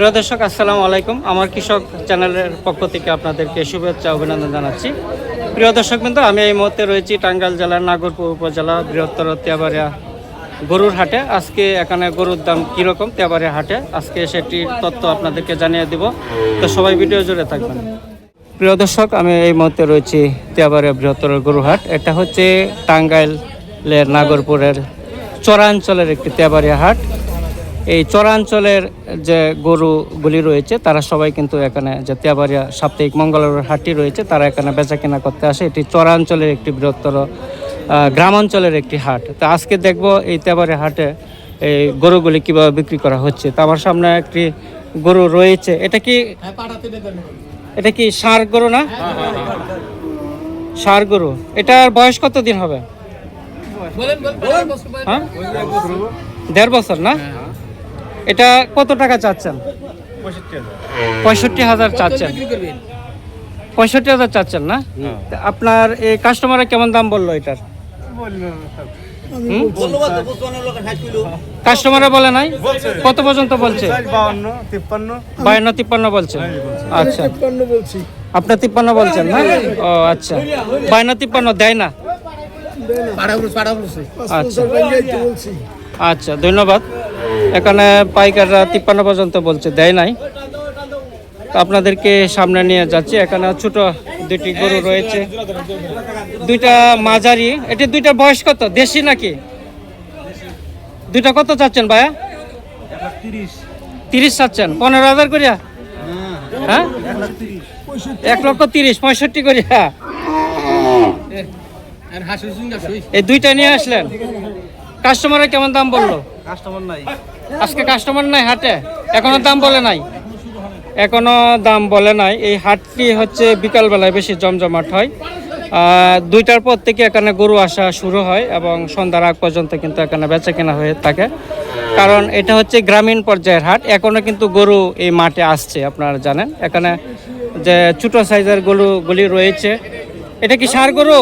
প্রিয় দর্শক, আসসালামু আলাইকুম। আমার কৃষক চ্যানেলের পক্ষ থেকে আপনাদেরকে শুভেচ্ছা অভিনন্দন জানাচ্ছি। প্রিয় দর্শক কিন্তু আমি এই মুহূর্তে রয়েছি টাঙ্গাইল জেলার নাগরপুর উপজেলা বৃহত্তর তেবারিয়া গরুর হাটে। আজকে এখানে গরুর দাম কীরকম তেবারিয়া হাটে? আজকে সেটির তথ্য আপনাদেরকে জানিয়ে দিব। তো সবাই ভিডিও জুড়ে থাকবেন। প্রিয় দর্শক, আমি এই মুহূর্তে রয়েছি তেবারিয়া বৃহত্তর গরুহাট এটা হচ্ছে টাঙ্গাইলের নাগরপুরের চরাঞ্চলের একটি তেবারিয়া হাট। এই চরাঞ্চলের যে গরুগুলি রয়েছে তারা সবাই কিন্তু এখানে যে তেবারিয়া সাপ্তাহিক মঙ্গলবার হাটটি রয়েছে তারা এখানে বেচা কেনা করতে আসে। এটি চরাঞ্চলের একটি বৃহত্তর গ্রামাঞ্চলের একটি হাট। তো আজকে দেখব এই তেবারিয়া হাটে এই গরুগুলি কীভাবে বিক্রি করা হচ্ছে। তো আমার সামনে একটি গরু রয়েছে। এটা কি এটা কি ষাঁড় গরু না? ষাঁড় গরু। এটার বয়স কত দিন হবে হ্যাঁ? দেড় বছর না? এটা কত টাকা চাচ্ছেন? পঁয়ষট্টি হাজার চাচ্ছেন। পঁয়ষট্টি হাজার চাচ্ছেন না? আপনার এই কাস্টমারে কেমন দাম বলল এটার? কাস্টমারে বলে নাই? কত পর্যন্ত বলছে? বায়ান্ন তিপ্পান্ন বলছে। আচ্ছা। আপনার তিপ্পান্ন বলছেন না? ও আচ্ছা। বায়ান্ন তিপ্পান্ন দেয় না? আচ্ছা। আচ্ছা ধন্যবাদ। এখানে পাইকাররা তিপ্পান্ন পর্যন্ত বলছে দেয় নাই। তো আপনাদেরকে সামনে নিয়ে যাচ্ছি এখানে ছোট দুটি গরু রয়েছে। দুইটা মাঝারি এটি দুইটা বয়স কত? দেশি নাকি? দুইটা কত চাচ্ছেন ভাইয়া? তিরিশ চাচ্ছেন পনেরো হাজার করিয়া? হ্যাঁ? এক লক্ষ তিরিশ পঁয়ষট্টি করিয়া? এই দুইটা নিয়ে আসলেন। কাস্টমারে কেমন দাম বলল? কাস্টমার নাই। আজকে কাস্টমার নাই হাটে? এখনও দাম বলে নাই? এখনও দাম বলে নাই। এই হাটটি হচ্ছে বিকালবেলায় বেশি জমজমাট হয়। দুইটার পর থেকে এখানে গরু আসা শুরু হয় এবং সন্ধ্যার আগ পর্যন্ত কিন্তু এখানে বেচা কেনা হয়ে থাকে। কারণ এটা হচ্ছে গ্রামীণ পর্যায়ের হাট। এখনও কিন্তু গরু এই মাঠে আসছে, আপনারা জানেন। এখানে যে ছোট সাইজের গরুগুলি রয়েছে। এটা কি সার গরু?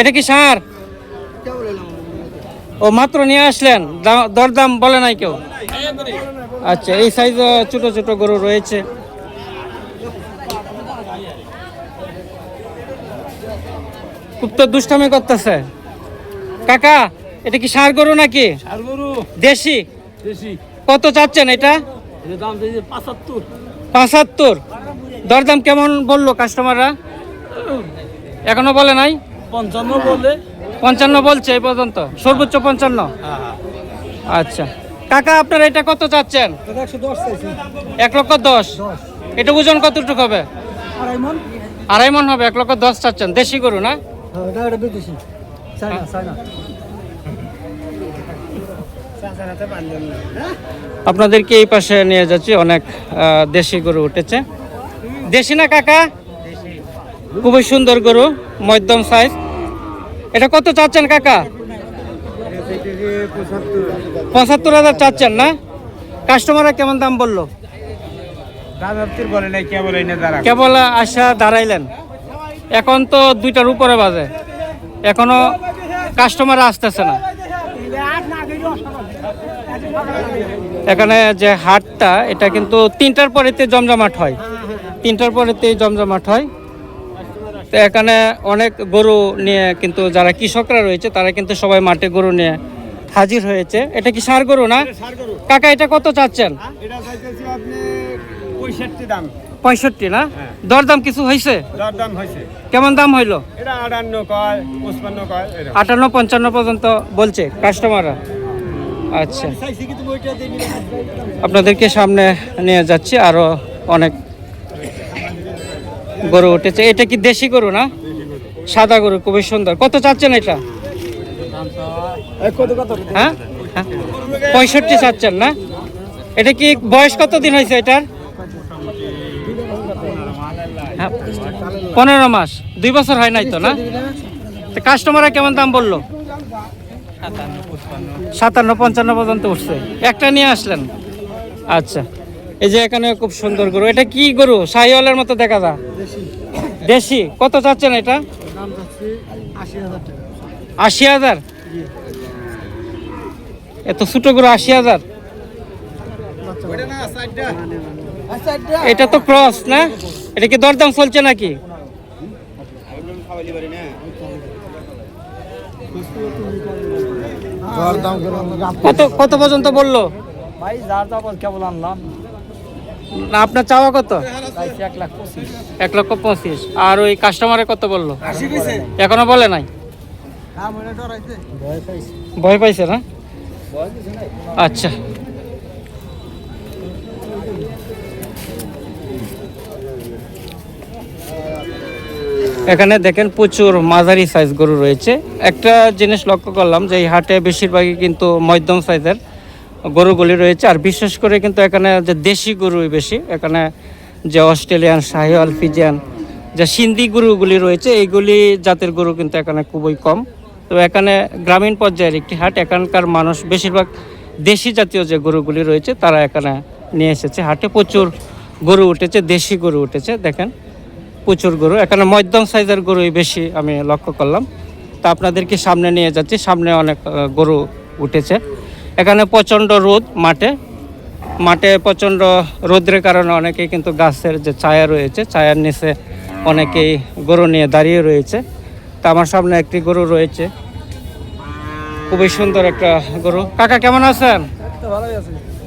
এটা কি সার? ও মাত্র নিয়ে আসলেন? দরদাম বলে নাই কেউ? আচ্ছা এই সাইজ ছোট ছোট গরু রয়েছে। খুব তো দুষ্টামি করতেছে। কাকা এটা কি সার গরু নাকি? দেশি? কত চাচ্ছেন এটা? পাঁচাত্তর। দরদাম কেমন বলল কাস্টমাররা এখনও বলে নাই? পঞ্চান্ন বলে। পঞ্চান্ন বলছে এই পর্যন্ত? সর্বোচ্চ পঞ্চান্ন? আচ্ছা। কাকা আপনার এটা কত চাচ্ছেন? এক লক্ষ দশ। এটা ওজন কতটুকু হবে? আড়াই মন হবে এক লক্ষ দশ চাচ্ছেন। দেশি গরু না? আপনাদেরকে এই পাশে নিয়ে যাচ্ছি অনেক দেশি গরু উঠেছে। দেশি না কাকা? খুবই সুন্দর গরু মধ্যম সাইজ এটা কত চাচ্ছেন কাকা? পঁচাত্তর হাজার চাচ্ছেন না? কাস্টমাররা কেমন দাম বলল? কেবল আসা দাঁড়াইলেন। এখন তো দুইটার উপরে বাজে। এখনও কাস্টমার আসতেছে না। এখানে যে হাটটা এটা কিন্তু তিনটার পরেতে জমজমাট হয়। তিনটার পরেতে জমজমাট হয়। তো এখানে অনেক গরু নিয়ে কিন্তু যারা কৃষকরা রয়েছে তারা কিন্তু সবাই মাঠে গরু নিয়ে হাজির হয়েছে। এটা কি সার গরু না? কাকা এটা কত চাচ্ছেন? পঁয়ষট্টি না? দরদাম কিছু হয়েছে কেমন দাম হইল? আটান্ন পঞ্চান্ন পর্যন্ত বলছে কাস্টমাররা। আচ্ছা। আপনাদেরকে সামনে নিয়ে যাচ্ছি আরও অনেক গরু উঠেছে। এটা কি দেশি গরু না? সাদা গরু খুবই সুন্দর। কত চাচ্ছেন এটা? হ্যাঁ? পঁয়ষট্টি চাচ্ছেন না? এটা কি বয়স কত দিন হয়েছে এটার? হ্যাঁ, পনেরো মাস। দুই বছর হয় নাই তো না? কাস্টমাররা কেমন দাম বলল? সাতান্ন পঞ্চান্ন পর্যন্ত উঠছে। একটা নিয়ে আসলেন? আচ্ছা। এই যে এখানে খুব সুন্দর গরু। এটা কি গরু? শাহিওয়ালের মতো দেখা যায়। দেশি। কত চাচ্ছেন এটা? আশি হাজার এত ছোট গরু আশি হাজার? এটা তো ক্রস না? এটা কি দরদাম চলছে নাকি? কত কত পর্যন্ত বলল? ভাই যার যাব কেবল আনলাম। না আপনার চাওয়া কত? এক লক্ষ পঁচিশ। আর ওই কাস্টমারে কত বলল? এখনও বলে নাই? ডরাইছে ভয় পাইছে। ভয় পাইছে না? আচ্ছা। এখানে দেখেন প্রচুর মাঝারি সাইজ গরু রয়েছে। একটা জিনিস লক্ষ্য করলাম যে এই হাটে বেশিরভাগই কিন্তু মধ্যম সাইজের গরুগুলি রয়েছে। আর বিশেষ করে কিন্তু এখানে যে দেশি গরুই বেশি, এখানে যে অস্ট্রেলিয়ান শাহিওয়াল ফিজিয়ান যে সিন্ধি গরুগুলি রয়েছে, এইগুলি জাতের গরু কিন্তু এখানে খুবই কম। তো এখানে গ্রামীণ পর্যায়ের একটি হাট, এখানকার মানুষ বেশিরভাগ দেশি জাতীয় যে গরুগুলি রয়েছে, তারা এখানে নিয়ে এসেছে হাটে। প্রচুর গরু উঠেছে, দেশি গরু উঠেছে, দেখেন, প্রচুর গরু। এখানে মধ্যম সাইজের গরুই বেশি আমি লক্ষ্য করলাম। তা আপনাদেরকে সামনে নিয়ে যাচ্ছি, সামনে অনেক গরু উঠেছে। এখানে প্রচণ্ড রোদ মাঠে। মাঠে প্রচণ্ড রোদ্রের কারণে অনেকেই কিন্তু গাছের যে ছায়া রয়েছে ছায়ার নিচে অনেকেই গরু নিয়ে দাঁড়িয়ে রয়েছে। তা আমার সামনে একটি গরু রয়েছে। খুবই সুন্দর একটা গরু। কাকা কেমন আছেন?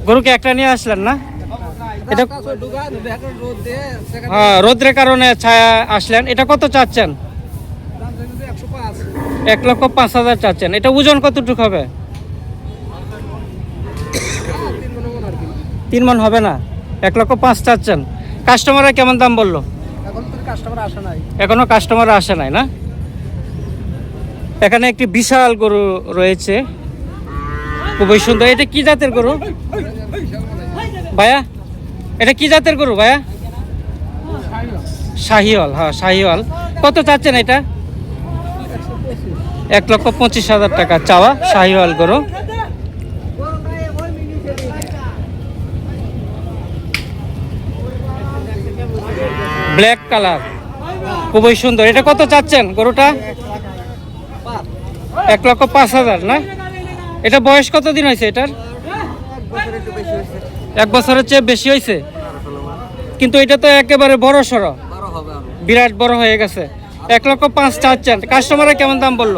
গরুকে একটা নিয়ে আসলেন না? এটা হ্যাঁ রোদ্রের কারণে ছায়া আসলেন। এটা কত চাচ্ছেন? এক লক্ষ পাঁচ হাজার চাচ্ছেন। এটা ওজন কতটুকু হবে? তিন মন হবে না। এক লক্ষ পাঁচ চাচ্ছেন। কাস্টমাররা কেমন দাম বলল? এখন কাস্টমার আসে নাই। এখনও কাস্টমার আসে নাই না? এখানে একটি বিশাল গরু রয়েছে। খুবই সুন্দর। এটা কি জাতের গরু? ভাইয়া এটা কি জাতের গরু ভাইয়া? শাহিওয়াল হ্যাঁ শাহিওয়াল। কত চাচ্ছেন এটা? এক লক্ষ পঁচিশ হাজার টাকা চাওয়া শাহিওয়াল গরু। Black colour. খুবই সুন্দর। এটা কত চাচ্ছেন গরুটা? এক লক্ষ পাঁচ হাজার, না? এটা বয়স কত দিন হয়েছে এটার? এক বছরের চেয়ে বেশি হয়েছে? কিন্তু এটা তো একেবারে বড় সড়ো। বিরাট বড় হয়ে গেছে। এক লক্ষ পাঁচ চাচ্ছেন। কাস্টমাররা কেমন দাম বলল?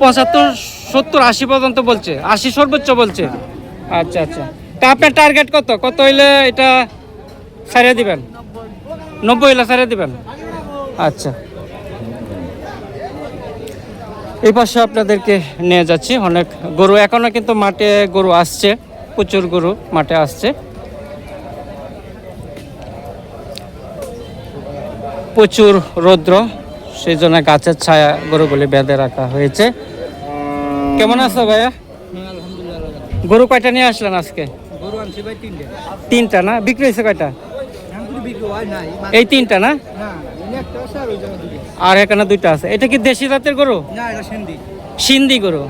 পঁচাত্তর, সত্তর, আশি পর্যন্ত বলছে। আশি সর্বোচ্চ বলছে। আচ্ছা আচ্ছা। তা আপনার টার্গেট কত? কত হইলে এটা ছাড়িয়ে দিবেন? নব্বই হইলে ছাড়িয়ে দিবেন? আচ্ছা। এই পাশে আপনাদেরকে নিয়ে যাচ্ছি। অনেক গরু এখনও কিন্তু মাঠে গরু আসছে প্রচুর গরু মাঠে আসছে। প্রচুর রৌদ্র সেই জন্য গাছের ছায়া গরুগুলি বেঁধে রাখা হয়েছে। কেমন আছো ভাইয়া? গরু কয়টা নিয়ে আসলেন আজকে? তিনটা না? বিক্রি হয়েছে কয়টা? এই তিনটা না? আর এখানে দুইটা আছে। এটা কি দেশি জাতের গরু? সিন্ধি গরু।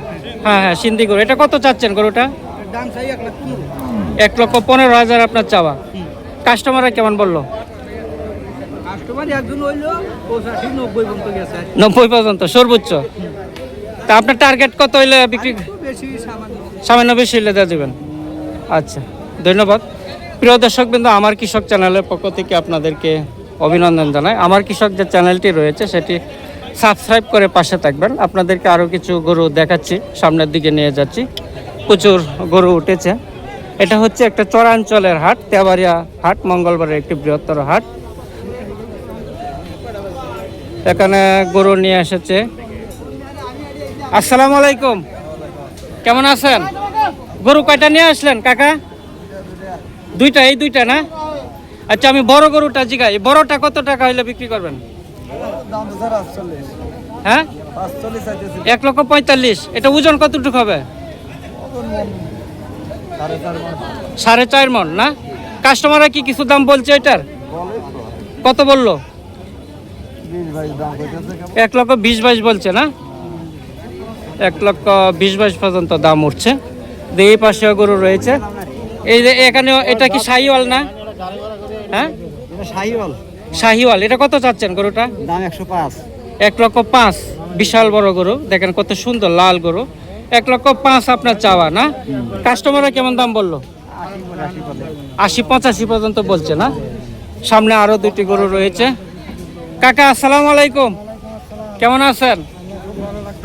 হ্যাঁ হ্যাঁ সিন্ধি গরু। এটা কত চাচ্ছেন গরুটা? এক লক্ষ পনেরো হাজার আপনার চাওয়া। কাস্টমাররা কেমন বলল? নব্বই পর্যন্ত, সর্বোচ্চ। তা আপনার টার্গেট কত হইলে বিক্রি সামান্য বেশি হইলে দেওয়া যাবেন আচ্ছা ধন্যবাদ। প্রিয় দর্শক বিন্দু আমার কৃষক চ্যানেলের পক্ষ থেকে আপনাদেরকে অভিনন্দন জানাই। আমার কৃষক যে চ্যানেলটি রয়েছে, সেটি সাবস্ক্রাইব করে পাশে থাকবেন। আপনাদেরকে আরও কিছু গরু দেখাচ্ছি, সামনের দিকে নিয়ে যাচ্ছি। প্রচুর গরু উঠেছে। এটা হচ্ছে একটা চরাঞ্চলের হাট তেবাড়িয়া হাট, মঙ্গলবারের একটি বৃহত্তর হাট। এখানে গরু নিয়ে এসেছে। আসসালামু আলাইকুম। কেমন আছেন? গরু কয়টা নিয়ে আসলেন, কাকা? দুইটা, এই দুইটা না? আচ্ছা আমি বড় গরুটা জিগাই। বড়টা কত টাকা হইলে বিক্রি করবেন? হ্যাঁ? এক লক্ষ পঁয়তাল্লিশ। এটা ওজন কতটুকু হবে? সাড়ে চার মন, না? কাস্টমাররা কি কিছু দাম বলছে এটার? কত বলল? এক লক্ষ বিশ বাইশ বলছে, না? এক লক্ষ বিশ বাইশ পর্যন্ত দাম উঠছে। দিয়ে এই পাশেও গরু রয়েছে। এই যে এখানে এটা কি শাহিওয়াল না? হ্যাঁ? এটা শাহিওয়াল। শাহিওয়াল এটা কত চাচ্ছেন গরুটা? দাম একশো পাঁচ। এক লক্ষ পাঁচ। বিশাল বড় গরু দেখেন কত সুন্দর লাল গরু। এক লক্ষ পাঁচ আপনার চাওয়া না? কাস্টমাররা কেমন দাম বলল? আশি পঁচাশি পদে আশি পঁচাশি পর্যন্ত বলছে না? সামনে আরও দুটি গরু রয়েছে। কাকা আসসালামু আলাইকুম। কেমন আছেন?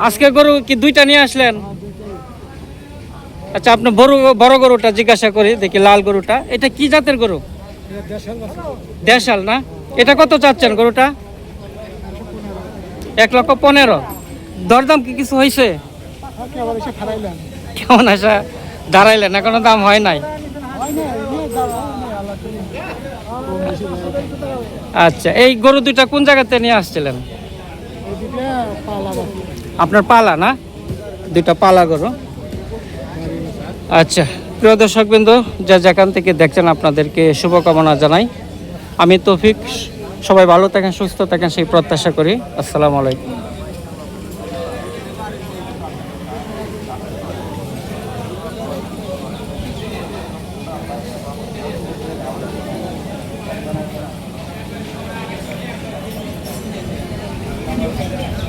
আজকে গরু কি দুইটা নিয়ে আসলেন? আচ্ছা আপনি বড় বড় গরুটা জিজ্ঞাসা করি দেখি লাল গরুটা। এটা কি জাতের গরু? দেশাল না? এটা কত চাচ্ছেন গরুটা? এক লক্ষ পনেরো। দরদাম কি কিছু হয়েছে কেমন আসা দাঁড়াইলেন এখনও দাম হয় নাই। আচ্ছা এই গরু দুইটা কোন জায়গাতে নিয়ে আসছিলেন? আপনার পালা না? দুইটা পালা গরু। আচ্ছা প্রিয় দর্শকবৃন্দ, যা যেখান থেকে দেখছেন আপনাদেরকে শুভকামনা জানাই আমি তৌফিক, সবাই ভালো থাকেন, সুস্থ থাকেন, সেই প্রত্যাশা করি আসসালামু আলাইকুম Thank you.